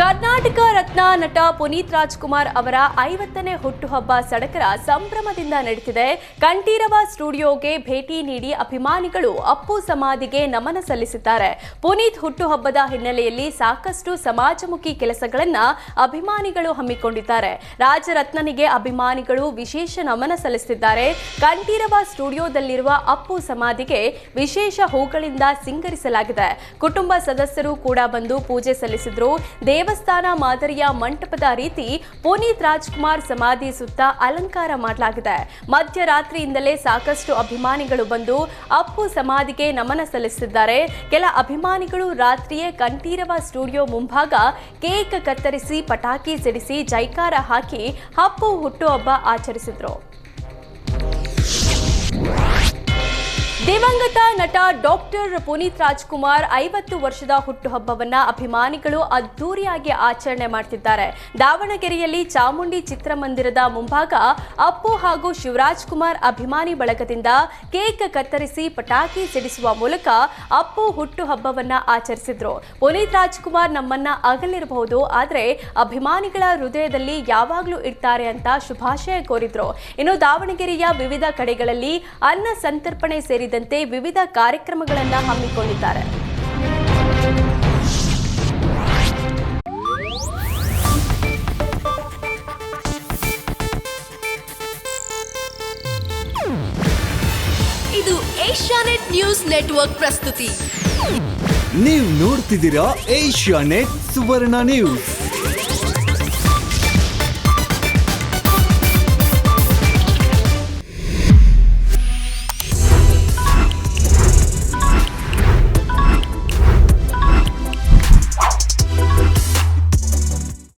ಕರ್ನಾಟಕ ರತ್ನ ನಟ ಪುನೀತ್ ರಾಜ್ಕುಮಾರ್ ಅವರ ಐವತ್ತನೇ ಹುಟ್ಟುಹಬ್ಬ ಸಡಕರ ಸಂಭ್ರಮದಿಂದ ನಡೆದಿದೆ. ಕಂಠೀರವ ಸ್ಟುಡಿಯೋಗೆ ಭೇಟಿ ನೀಡಿ ಅಭಿಮಾನಿಗಳು ಅಪ್ಪು ಸಮಾಧಿಗೆ ನಮನ ಸಲ್ಲಿಸಿದ್ದಾರೆ. ಪುನೀತ್ ಹುಟ್ಟುಹಬ್ಬದ ಹಿನ್ನೆಲೆಯಲ್ಲಿ ಸಾಕಷ್ಟು ಸಮಾಜಮುಖಿ ಕೆಲಸಗಳನ್ನ ಅಭಿಮಾನಿಗಳು ಹಮ್ಮಿಕೊಂಡಿದ್ದಾರೆ. ರಾಜರತ್ನನಿಗೆ ಅಭಿಮಾನಿಗಳು ವಿಶೇಷ ನಮನ ಸಲ್ಲಿಸಿದ್ದಾರೆ. ಕಂಠೀರವ ಸ್ಟುಡಿಯೋದಲ್ಲಿರುವ ಅಪ್ಪು ಸಮಾಧಿಗೆ ವಿಶೇಷ ಹೂಗಳಿಂದ ಸಿಂಗರಿಸಲಾಗಿದೆ. ಕುಟುಂಬ ಸದಸ್ಯರು ಕೂಡ ಬಂದು ಪೂಜೆ ಸಲ್ಲಿಸಿದ್ರು. ದೇವಸ್ಥಾನ ಮಾದರಿಯ ಮಂಟಪದ ರೀತಿ ಪುನೀತ್ ರಾಜ್ಕುಮಾರ್ ಸಮಾಧಿ ಸುತ್ತ ಅಲಂಕಾರ ಮಾಡಲಾಗಿದೆ. ಮಧ್ಯರಾತ್ರಿಯಿಂದಲೇ ಸಾಕಷ್ಟು ಅಭಿಮಾನಿಗಳು ಬಂದು ಅಪ್ಪು ಸಮಾಧಿಗೆ ನಮನ ಸಲ್ಲಿಸಿದ್ದಾರೆ. ಕೆಲ ಅಭಿಮಾನಿಗಳು ರಾತ್ರಿಯೇ ಕಂಠೀರವ ಸ್ಟುಡಿಯೋ ಮುಂಭಾಗ ಕೇಕ್ ಕತ್ತರಿಸಿ ಪಟಾಕಿ ಸಿಡಿಸಿ ಜೈಕಾರ ಹಾಕಿ ಅಪ್ಪು ಹುಟ್ಟುಹಬ್ಬ ಆಚರಿಸಿದ್ರು. ದಿವಂಗತ ನಟ ಡಾಕ್ಟರ್ ಪುನೀತ್ ರಾಜ್ಕುಮಾರ್ ಐವತ್ತು ವರ್ಷದ ಹುಟ್ಟುಹಬ್ಬವನ್ನ ಅಭಿಮಾನಿಗಳು ಅದ್ದೂರಿಯಾಗಿ ಆಚರಣೆ ಮಾಡ್ತಿದ್ದಾರೆ. ದಾವಣಗೆರೆಯಲ್ಲಿ ಚಾಮುಂಡಿ ಚಿತ್ರಮಂದಿರದ ಮುಂಭಾಗ ಅಪ್ಪು ಹಾಗೂ ಶಿವರಾಜ್ ಕುಮಾರ್ ಅಭಿಮಾನಿ ಬಳಗದಿಂದ ಕೇಕ್ ಕತ್ತರಿಸಿ ಪಟಾಕಿ ಸಿಡಿಸುವ ಮೂಲಕ ಅಪ್ಪು ಹುಟ್ಟುಹಬ್ಬವನ್ನ ಆಚರಿಸಿದ್ರು. ಪುನೀತ್ ರಾಜ್ಕುಮಾರ್ ನಮ್ಮನ್ನ ಅಗಲಿರಬಹುದು, ಆದರೆ ಅಭಿಮಾನಿಗಳ ಹೃದಯದಲ್ಲಿ ಯಾವಾಗಲೂ ಇರ್ತಾರೆ ಅಂತ ಶುಭಾಶಯ ಕೋರಿದ್ರು. ಇನ್ನು ದಾವಣಗೆರೆಯ ವಿವಿಧ ಕಡೆಗಳಲ್ಲಿ ಅನ್ನ ಸಂತರ್ಪಣೆ ಸೇರಿದಂತೆ ವಿವಿಧ ಕಾರ್ಯಕ್ರಮಗಳನ್ನು ಹಮ್ಮಿಕೊಂಡಿದ್ದಾರೆ. ಇದು ಏಷ್ಯಾನೆಟ್ ನ್ಯೂಸ್ ನೆಟ್ವರ್ಕ್ ಪ್ರಸ್ತುತಿ. ನೀವು ನೋಡ್ತಿದ್ದೀರಾ ಏಷ್ಯಾ ನೆಟ್ ಸುವರ್ಣ ನ್ಯೂಸ್.